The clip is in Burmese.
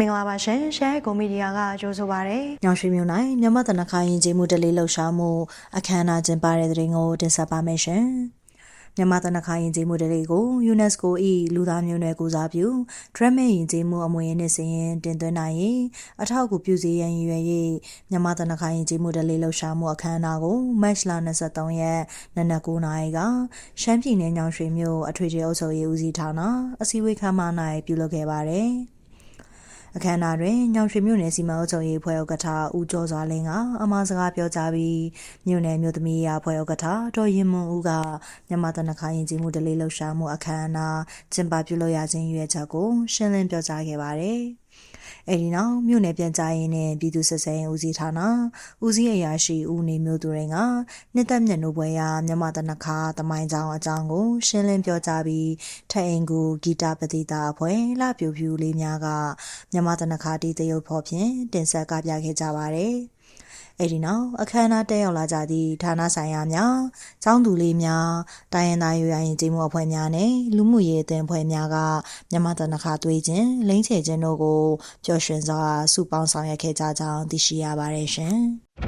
မင်္ဂလာပါရှင်ရှယ်ကိုမီဒီယာကကြိုဆိုပါရစေ။ညောင်ရွှေမြို့၌မြန်မာတနခါရင်ကျေးမှုတလေးလှုပ်ရှားမှုအခမ်းအနားကျင်းပတဲ့တဲ့ရင်ကိုတင်ဆက်ပါမယ်ရှင်။မြန်မာတနခါရင်ကျေးမှုတလေးကို UNESCO ၏လူသားမျိုးနွယ်ကိုစားပြု Drama ရင်ကျေးမှုအမွေအနှစ်စရင်တင်သွင်းနိုင်ရင်အထောက်အကူပြုစေရန်ရည်ရွယ်၍မြန်မာတနခါရင်ကျေးမှုတလေးလှုပ်ရှားမှုအခမ်းအနားကို March လ23ရက်နနက်9:00နာရီကရှမ်းပြည်နယ်ညောင်ရွှေမြို့အထွေထွေအုပ်ချုပ်ရေးဦးစီးဌာနအစည်းအဝေးခန်းမ၌ပြုလုပ်ခဲ့ပါတယ်။ အခမ်းအနားတွင်ညောင်ရွှေမြို့နယ်စီမံအုပ်ချုပ်ရေးအဖွဲ့ဥက္ကဋ္ဌဦးကျော်စွာလင်းကအမှားစကားပြောကြားပြီးမြို့နယ်မြို့သမီးရာအဖွဲ့ဥက္ကဋ္ဌဒေါ်ရင်မွန်ဦးကမြန်မာတနခါရင်ကြီးမှုဒလေးလှုပ်ရှားမှုအခမ်းအနားကျင်းပပြုလုပ်ရခြင်းရွေးချက်ကိုရှင်းလင်းပြောကြားခဲ့ပါတယ်။ အဲဒီနောက်မြို့နယ်ပြန်ကြားရေးနဲ့ပြည်သူ့စစ်ဆေးရေးဦးစီးဌာနဦးစီးအရာရှိဦးနေမျိုးသူရင်ကနှစ်သက်မြတ်နိုးပွဲရမြန်မာတနခါတမိုင်းကြောင်အကြောင်းကို ရှင်းလင်းပြောကြားပြီးထအိမ်ကူဂီတပတိတာအဖွဲ့လှပြူဖြူလေးများကမြန်မာတနခါတီးတရုပ်ဖော်ဖြင့်တင်ဆက်ကပြခဲ့ကြပါတယ်။ အဲဒီနောက်အခမ်းအနားတက်ရောက်လာကြသည့်ဌာနဆိုင်ရာများ၊ကျောင်းသူလေးများ၊တိုင်းရင်းသားရွေးရရင်ကြီးမှုအဖွဲ့များနဲ့လူမှုရေးအသင်းအဖွဲ့များကမြန်မာတနခါသွေးခြင်းလိမ့်ချေခြင်းတို့ကိုပျော်ရွှင်စွာစုပေါင်းဆောင်ရွက်ခဲ့ကြကြောင်းသိရှိရပါတယ်ရှင်။